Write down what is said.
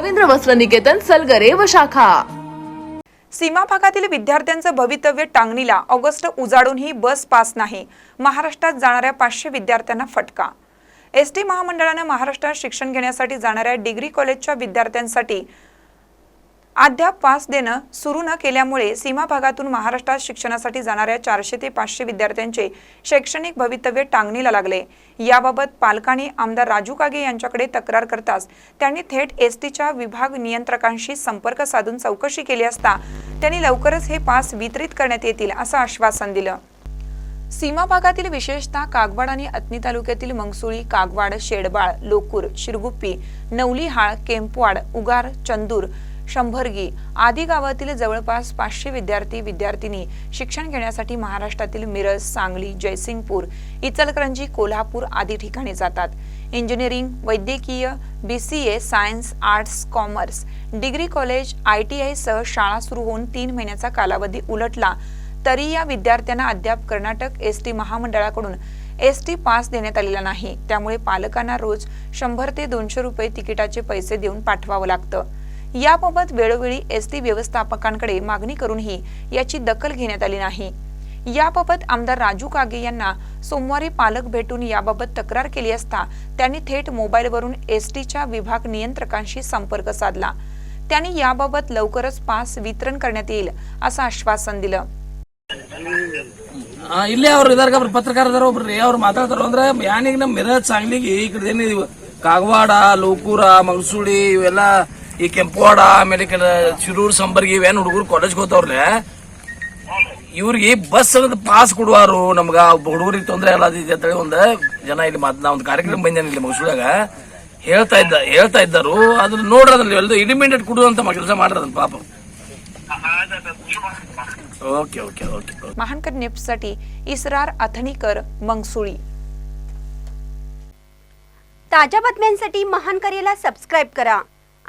रवींद्र वस्त्र निकेतन सलगरे व शाखा. सीमा भागातील विद्यार्थ्यांचं भवितव्य टांगणीला ऑगस्ट उजाडूनही बस पास नाही. महाराष्ट्रात जाणाऱ्या पाचशे विद्यार्थ्यांना फटका. एस टी महामंडळानं महाराष्ट्रात शिक्षण घेण्यासाठी जाणाऱ्या डिग्री कॉलेजच्या विद्यार्थ्यांसाठी अद्याप पास देणं सुरू न केल्यामुळे सीमा भागातून महाराष्ट्रात शिक्षणासाठी जाणाऱ्या चारशे ते पाचशे विद्यार्थ्यांचे शैक्षणिक भवितव्य टांगणीला लागले. याबाबत पालकांनी आमदार राजू कागे यांच्याकडे तक्रार करताच त्यांनी थेट एस टीच्या विभाग नियंत्रकांशी संपर्क साधून चौकशी केली असता त्यांनी लवकरच हे पास वितरित करण्यात येतील असं आश्वासन दिलं. सीमा भागातील विशेषतः कागवाड आणि अत्नी तालुक्यातील मंगसुळी कागवाड शेडबाळ लोकूर शिरगुप्पी नवलीहाळ केंपवाड उगार चंदूर शंभरगी आदी गावातील जवळपास पाचशे विद्यार्थी विद्यार्थिनी शिक्षण घेण्यासाठी महाराष्ट्रातील मिरज सांगली जयसिंगपूर इचलकरंजी कोल्हापूर आदी ठिकाणी जातात. इंजिनिअरिंग वैद्यकीय B C A science arts commerce degree college I T I सह शाळा सुरू होऊन तीन महिन्याचा कालावधी उलटला तरी या विद्यार्थ्यांना अद्याप कर्नाटक एस टी महामंडळाकडून एस टी पास देण्यात आलेला नाही. त्यामुळे पालकांना रोज शंभर ते दोनशे रुपये तिकिटाचे पैसे देऊन पाठवावं लागतं. याबाबत वेळोवेळी एस टी व्यवस्थापकांकडे मागणी करूनही याची दखल घेण्यात आली नाही याबाबत आमदार राजू कागे यांना सोमवारी पालक भेटून याबाबत तक्रार केली असता त्यांनी थेट मोबाईलवरून एस टीच्या विभाग नियंत्रकांशी संपर्क साधला त्यांनी याबाबत लवकरच पास वितरण करण्यात येईल असं आश्वासन दिलं ಆ, ಇಲ್ಲೇ ಅವ್ರು ಇದಾರ ಒಬ್ರು ಪತ್ರಕಾರದಾರ ಒಬ್ರಿ ಅವ್ರು ಮಾತಾಡ್ತಾರ ಅಂದ್ರೆ ಯಾನಿಗೆ ನಮ್ಮ ಮಿರಜ್ ಸಾಂಗ್ಲಿಗೆ ಈ ಕಡೆ ಏನಿದೀವಿ ಕಾಗವಾಡ ಲೋಕೂರ ಮಂಗಸೂಡಿ ಇವೆಲ್ಲ ಈ ಕೆಂಪವಾಡ ಆಮೇಲೆ ಈ ಕಡೆ ಶಿರೂರ್ ಸಂಬರ್ಗಿ ಇವೇನ್ ಹುಡುಗರು ಕಾಲೇಜ್ ಹೋಗ್ತಾವ್ರಲ್ಲ ಇವ್ರಿಗೆ ಬಸ್ ಅನ್ನೋದು ಪಾಸ್ ಕೊಡುವಾರು ನಮ್ಗ ಹುಡುಗರಿಗೆ ತೊಂದರೆ ಎಲ್ಲ ಅದಿದೆ ಅಂತೇಳಿ ಒಂದ್ ಜನ ಇಲ್ಲಿ ಮಾತ್ ನಾ ಒಂದು ಕಾರ್ಯಕ್ರಮ ಬಂದೇನೆ ಇಲ್ಲಿ ಮಂಗಸೂಳಾಗ ಹೇಳ್ತಾ ಇದ್ದ ಹೇಳ್ತಾ ಇದ್ದರು ಅದ್ರ ನೋಡ್ರದಲ್ಲಿ ಎಲ್ಲ ಇಮಿಡಿಯೇಟ್ ಕೊಡುವಂತ ಕೆಲಸ ಮಾಡ್ರದನ್ ಪಾಪ ಓಕೆ ಓಕೆ ಓಕೆ महानकर नेप्ससाठी इसरार अथणीकर मंगसुळी ताज्या बातम्यांसाठी महान करेला सबस्क्राईब करा